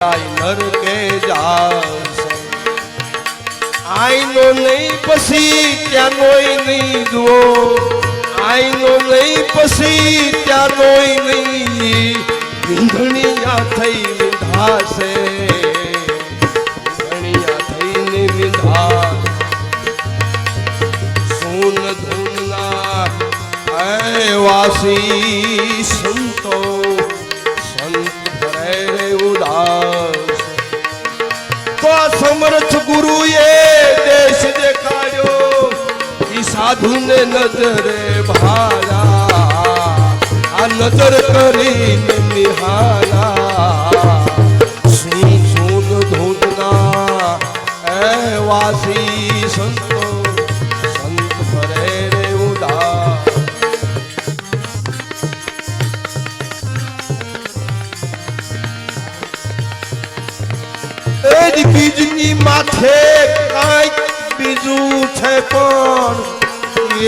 નર કે જાશે આઈનો નહીં પછી ત્યાંનોય નહીં જુઓ આઈનો નહીં પછી ત્યાંનોય નહીં વિંધણિયા થઈ વિંધાશે વિંધણિયા થઈને વિંધાશે સોન ધૂનના હે વાસી સંતો સંત સમર્થ ગુરુએ દેશ દેખાયો ઈ સાધુને નજરે ભાયા આ નજર કરીને નિહાળા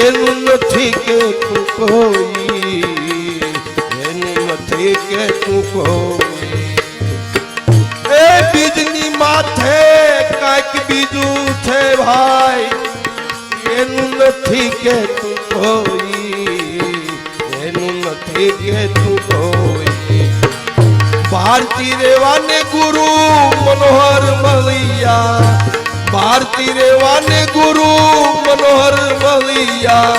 એનું નથી કે તું કોઈ એનું નથી કે તું કોઈ. એ બીજની માથે કાંઈક બીજું છે ભાઈ, એનું નથી કે તું કોઈ, એનું નથી કે તું કોઈ. ભારતી રેવાને ગુરુ મનોહર મલિયા ભારતી રેવાને ગુરુ મનોહર મલિયા,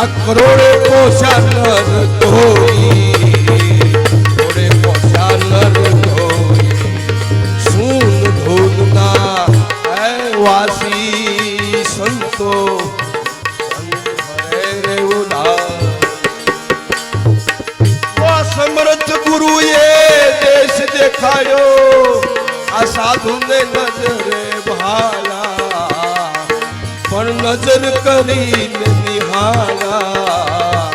આ કરોડે પોષા નર ધોઈ કરોડે પોષા નર ધોઈ સૂન ધોગના હે વાસી સંતો? સમર્થ ગુરુએ દેશ દેખાયો, આ સાધુને નજરે ભાલા નજર કરીને નિહાળા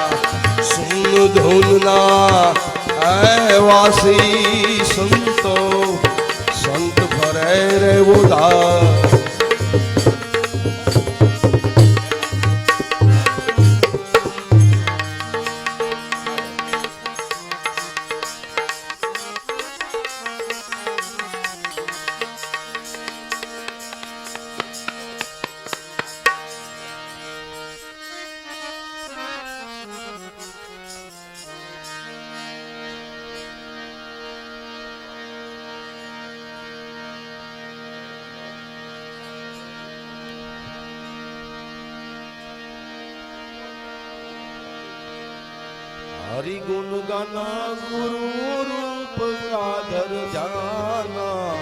સુન ધૂનના વાસી. ગુણ ગાના ગુરુ રૂપ સાધર જાના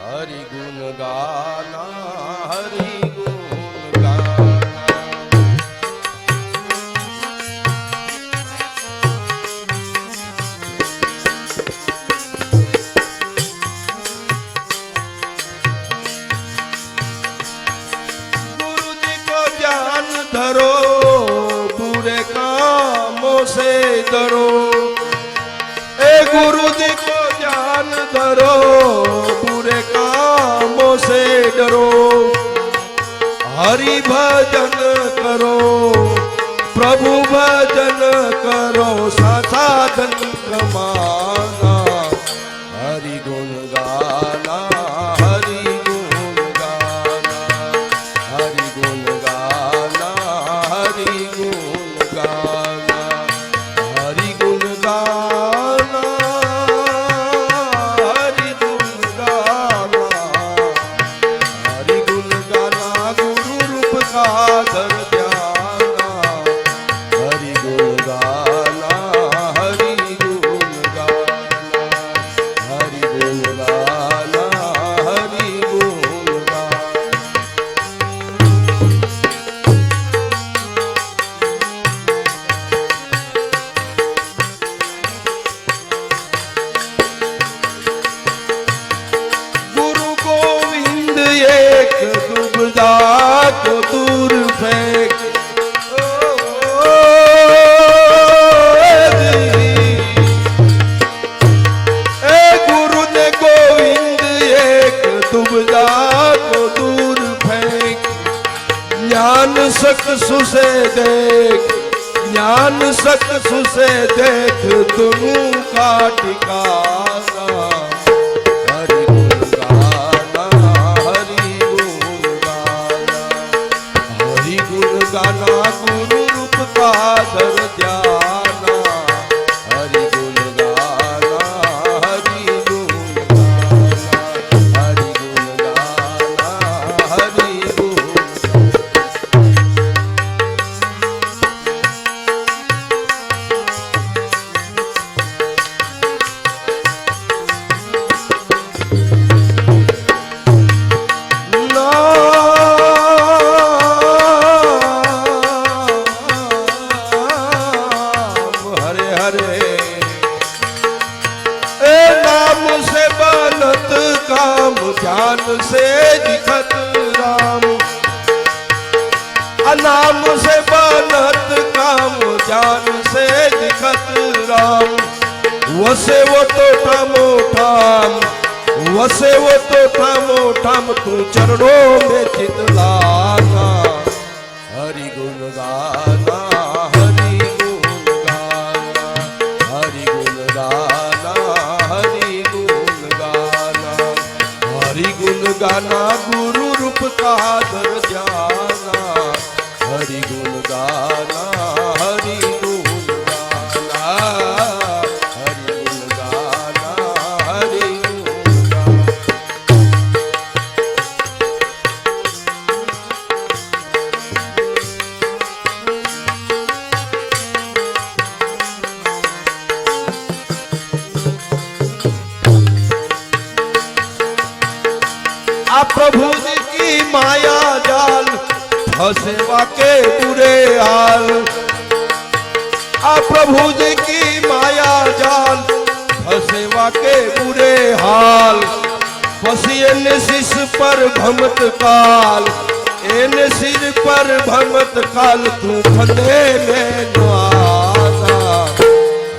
હરિ ગુણ ગાના से डरो। ए गुरु जी को ज्ञान धरो पूरे कामों से डरो। हरि भजन करो, प्रभु भजन करो साधन कमाना Father. को दूर फेंक ज्ञान सक सुसे देख ज्ञान सक सुसे देख तुम का ठिकाना गुरु रूप का दर ध्यान से दिखत राम। वसे वो तो ठामो ठाम, वसे वो तो ठामो ठाम तू चरणों में चित लाना। हरि गुण गाना हरि गुण गाना हरि गुण गाना। हरि गुण गाना हरि गुण गाना, गुरु रूप का दर जाना। હરિ ગુણ ગાના હરી फसेवा के बुरे हाल। आ प्रभु जी की माया जाल फसेवा के बुरे हाल। फसियन शिष पर भमत काल एन सिर पर भमत काल, तू फंदे में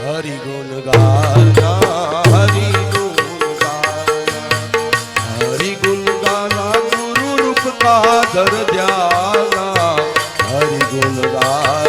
हरि गुण गाना वा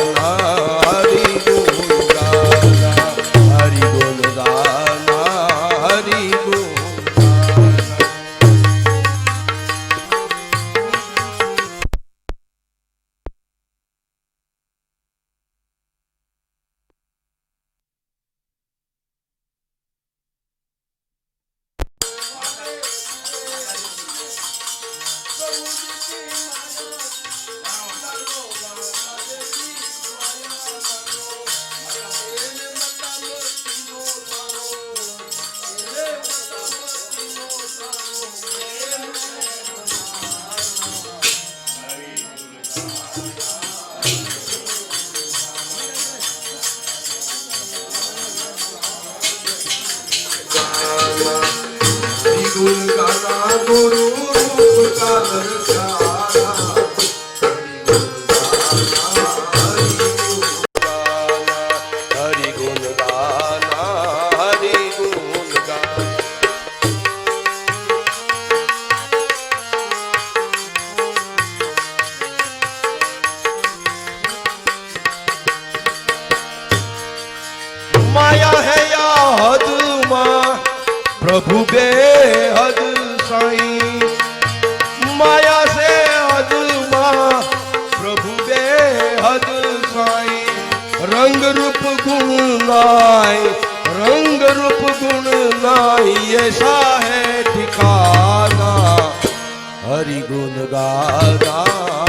हरि गुण गाना गुरु रूप का दर्शाना લાય રંગ રૂપ ગુણ લાય એસા હે ઠિકાના હરિ ગુણ ગાના